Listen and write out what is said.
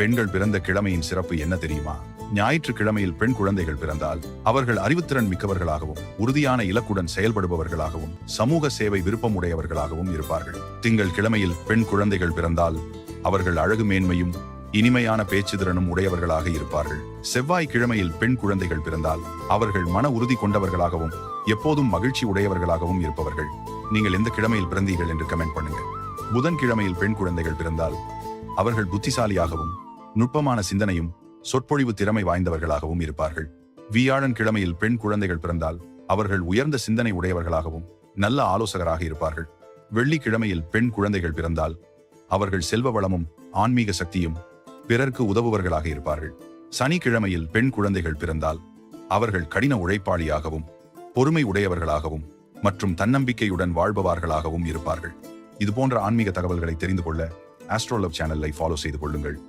பெண்கள் பிறந்த கிழமையின் சிறப்பு என்ன தெரியுமா? ஞாயிற்றுக்கிழமையில் பெண் குழந்தைகள் பிறந்தால் அவர்கள் அறிவுத்திறன் மிக்கவர்களாகவும் உறுதியான இலக்குடன் செயல்படுபவர்களாகவும் சமூக சேவை விருப்பம் உடையவர்களாகவும் இருப்பார்கள். திங்கள் கிழமையில் பெண் குழந்தைகள் பிறந்தால் அவர்கள் அழகு மேன்மையும் இனிமையான பேச்சுதிறனும் உடையவர்களாக இருப்பார்கள். செவ்வாய் கிழமையில் பெண் குழந்தைகள் பிறந்தால் அவர்கள் மன உறுதி கொண்டவர்களாகவும் எப்போதும் மகிழ்ச்சி உடையவர்களாகவும் இருப்பவர்கள். நீங்கள் எந்த கிழமையில் பிறந்தீர்கள் என்று கமெண்ட் பண்ணுங்க. புதன் கிழமையில் பெண் குழந்தைகள் பிறந்தால் அவர்கள் புத்திசாலியாகவும் நுட்பமான சிந்தனையும் சொற்பொழிவு திறமை வாய்ந்தவர்களாகவும் இருப்பார்கள். வியாழன் கிழமையில் பெண் குழந்தைகள் பிறந்தால் அவர்கள் உயர்ந்த சிந்தனை உடையவர்களாகவும் நல்ல ஆலோசகராக இருப்பார்கள். வெள்ளிக்கிழமையில் பெண் குழந்தைகள் பிறந்தால் அவர்கள் செல்வ வளமும் ஆன்மீக சக்தியும் பிறர்க்கு உதவுவர்களாக இருப்பார்கள். சனிக்கிழமையில் பெண் குழந்தைகள் பிறந்தால் அவர்கள் கடின உழைப்பாளியாகவும் பொறுமை உடையவர்களாகவும் மற்றும் தன்னம்பிக்கையுடன் வாழ்பவர்களாகவும் இருப்பார்கள். இதுபோன்ற ஆன்மீக தகவல்களை தெரிந்து கொள்ள ஆஸ்ட்ரோலவ் சேனலை ஃபாலோ செய்து கொள்ளுங்கள்.